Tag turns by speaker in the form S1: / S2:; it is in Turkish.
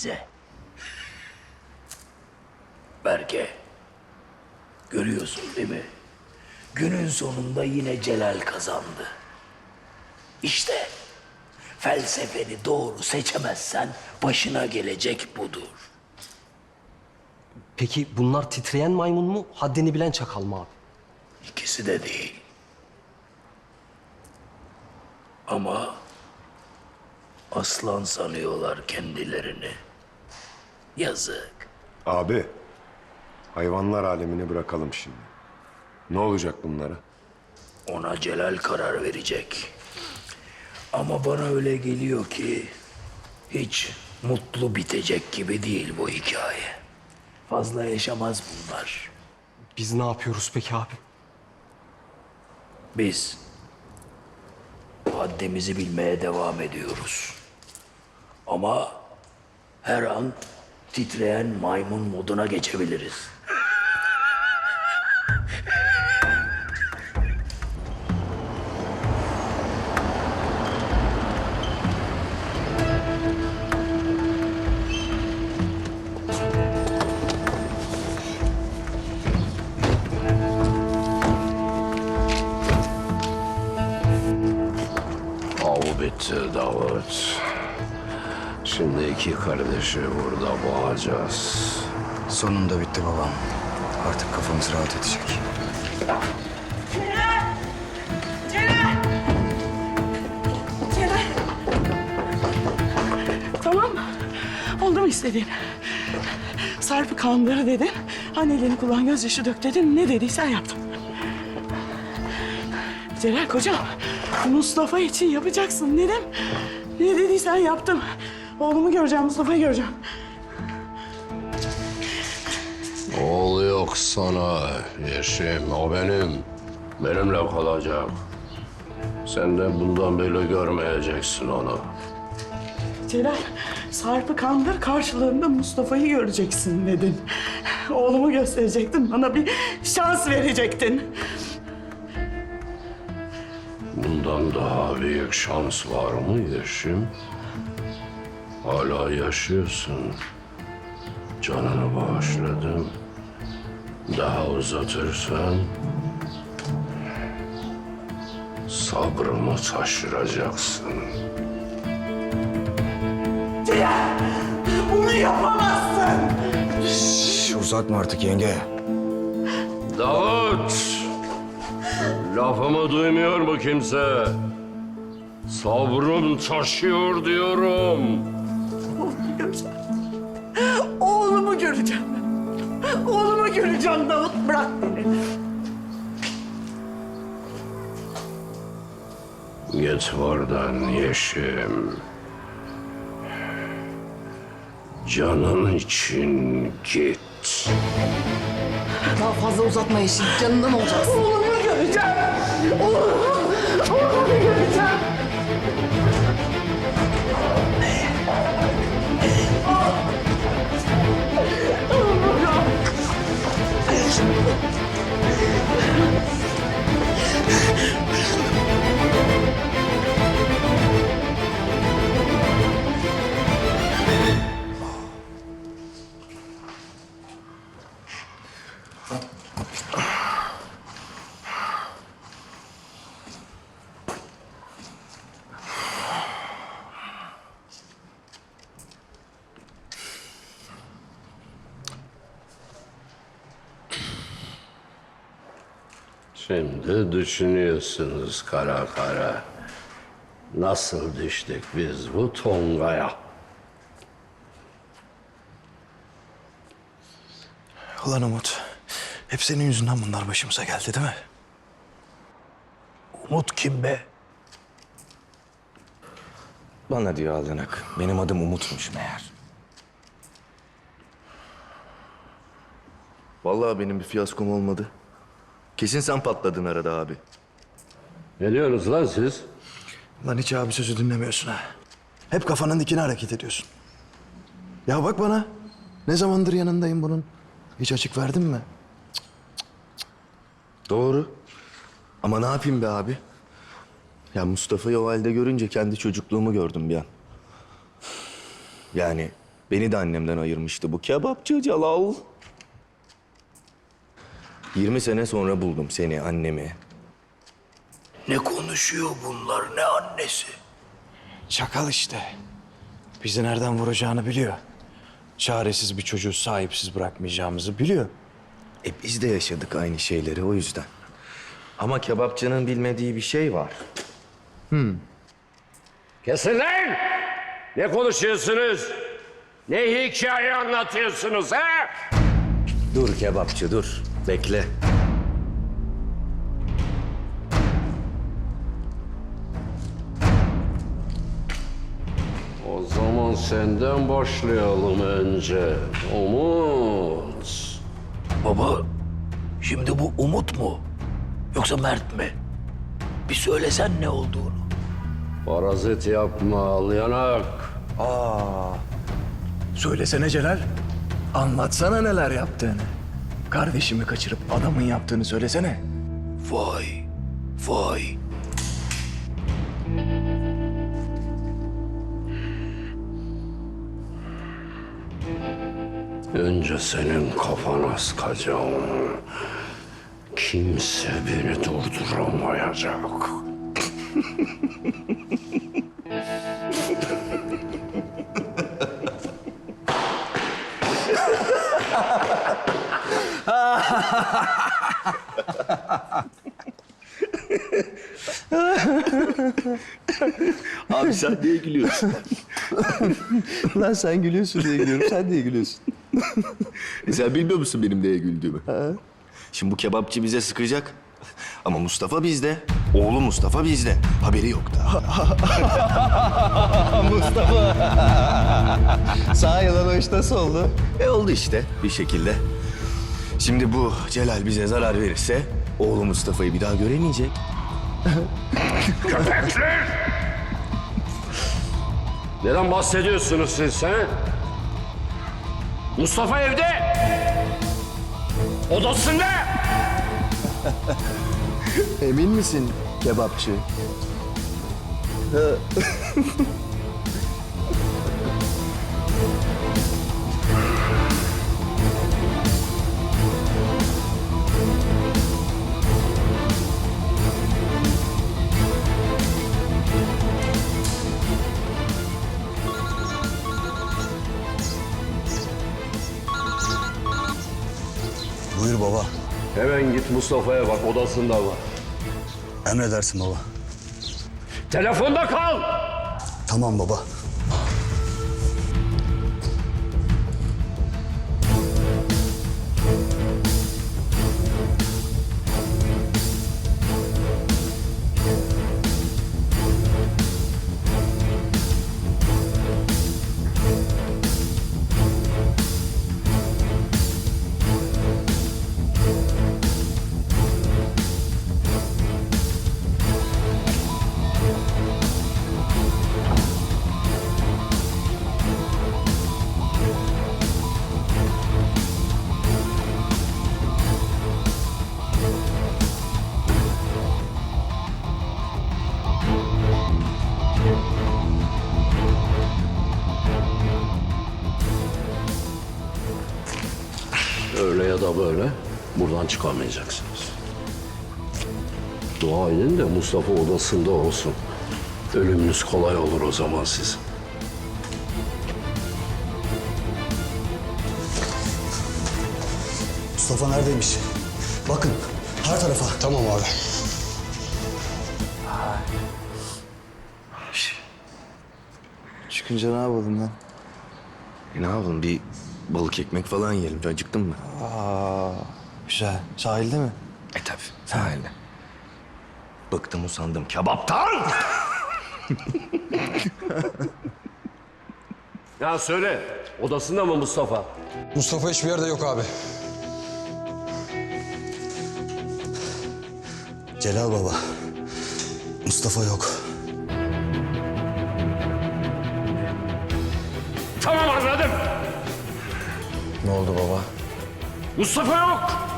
S1: bize. Berke, görüyorsun değil mi? Günün sonunda yine Celal kazandı. İşte felsefeni doğru seçemezsen başına gelecek budur.
S2: Peki bunlar titreyen maymun mu, haddini bilen çakal mı abi?
S1: İkisi de değil. Ama aslan sanıyorlar kendilerini. Yazık.
S3: Abi, hayvanlar alemini bırakalım şimdi. Ne olacak bunlara?
S1: Ona Celal karar verecek. Ama bana öyle geliyor ki hiç mutlu bitecek gibi değil bu hikaye. Fazla yaşamaz bunlar.
S2: Biz ne yapıyoruz peki abi?
S1: Biz haddimizi bilmeye devam ediyoruz. Ama her an titreyen maymun moduna geçebiliriz.
S4: Av bitti Davut. Şimdi iki kardeşi burada boğacağız.
S5: Sonunda bitti babam. Artık kafamız rahat edecek.
S6: Celal! Celal! Celal! Tamam mı? Oldu mu istediğin? Sarp'ı kandır dedin. Annelerini kullan gözyaşı dök dedin. Ne dediysen yaptım. Celal kocam, Mustafa için yapacaksın dedim. Ne dediysen yaptım. Oğlumu göreceğim, Mustafa'yı göreceğim.
S4: Oğul yok sana Yeşim. O benim. Benimle kalacak. Sen de bundan böyle görmeyeceksin onu.
S6: Celal, Sarp'ı kandır karşılığında Mustafa'yı göreceksin dedin. Oğlumu gösterecektin, bana bir şans verecektin.
S4: Bundan daha büyük şans var mı Yeşim? Hala yaşıyorsun. Canını bağışladım. Daha uzatırsan... Sabrımı taşıracaksın.
S6: Celal, bunu yapamazsın.
S5: Şş, uzatma artık yenge.
S4: Davut! Lafımı duymuyor mu kimse? Sabrım taşıyor diyorum.
S6: Göreceğim ben. Oğlumu göreceğim Davut, bırak beni.
S4: Git oradan Yeşim. Canın için git.
S7: Daha fazla uzatma işi. Canından olacaksın.
S6: Oğlumu göreceğim. Oğlumu, oğlumu göreceğim.
S4: Şimdi düşünüyorsunuz kara kara. Nasıl düştük biz bu tongaya?
S5: Ulan Umut. Hep senin yüzünden bunlar başımıza geldi değil mi?
S1: Umut kim be?
S5: Bana diyor aldanak. Benim adım Umut'muş meğer.
S8: Vallahi benim bir fiyaskom olmadı. Kesin sen patladın arada abi.
S4: Ne diyorsunuz lan siz?
S5: Lan hiç abi sözü dinlemiyorsun ha. Hep kafanın dikine hareket ediyorsun. Ya bak bana. Ne zamandır yanındayım bunun. Hiç açık verdin mi?
S8: Doğru. Ama ne yapayım be abi? Ya Mustafa'yı o halde görünce kendi çocukluğumu gördüm bir an. Yani Beni de annemden ayırmıştı bu kebapçı Celal. 20 sene sonra buldum seni, annemi.
S1: Ne konuşuyor bunlar ne annesi?
S5: Çakal işte. Bizi nereden vuracağını biliyor. Çaresiz bir çocuğu sahipsiz bırakmayacağımızı biliyor.
S8: E biz de yaşadık aynı şeyleri o yüzden. Ama kebapçının bilmediği bir şey var.
S4: Kesin lan! Ne konuşuyorsunuz? Ne hikaye anlatıyorsunuz ha?
S8: Dur kebapçı dur. Bekle.
S4: O zaman senden başlayalım önce. Umut.
S1: Baba şimdi bu Umut mu? Yoksa Mert mi? Bir söylesen ne olduğunu.
S4: Parazit yapma al yanak.
S5: Söylesene Celal. Anlatsana neler yaptığını. Kardeşimi kaçırıp adamın yaptığını söylesene.
S1: Vay vay.
S4: Önce senin kafana sıkacağım. Kimse beni durduramayacak.
S8: Abi sen niye gülüyorsun? Lan sen gülüyorsun diye gülüyorum, sen niye gülüyorsun? e sen bilmiyor musun benim neye güldüğümü? Şimdi bu kebapçı bize sıkacak. Ama Mustafa bizde. Oğlu Mustafa bizde. Haberi yok da. Sağ yalan o iş nasıl oldu? E oldu işte bir şekilde. Şimdi bu Celal bize zarar verirse oğlu Mustafa'yı bir daha göremeyecek.
S4: Köpekler! Neden bahsediyorsunuz siz ha? Mustafa evde. Odasında.
S5: Emin misin kebapçı?
S4: git Mustafa'ya bak odasında var.
S9: Emredersin baba.
S4: Telefonda kal.
S9: Tamam baba.
S4: Da böyle buradan çıkamayacaksınız. Dua edin de Mustafa odasında olsun. Ölümünüz kolay olur o zaman sizin.
S9: Mustafa neredeymiş? Bakın her tarafa. Tamam abi.
S5: Çıkınca ne yapalım lan?
S8: E ne yapalım bir balık ekmek falan yiyelim. Acıktın mı?
S5: Aa, güzel. Sahilde mi?
S8: E tabi sahilde. Bıktım usandım kebaptan.
S4: Ya söyle odasında mı Mustafa?
S10: Mustafa hiçbir yerde yok abi.
S9: Celal baba. Mustafa yok.
S4: Tamam anladım.
S8: Ne oldu baba?
S4: Mustafa yok.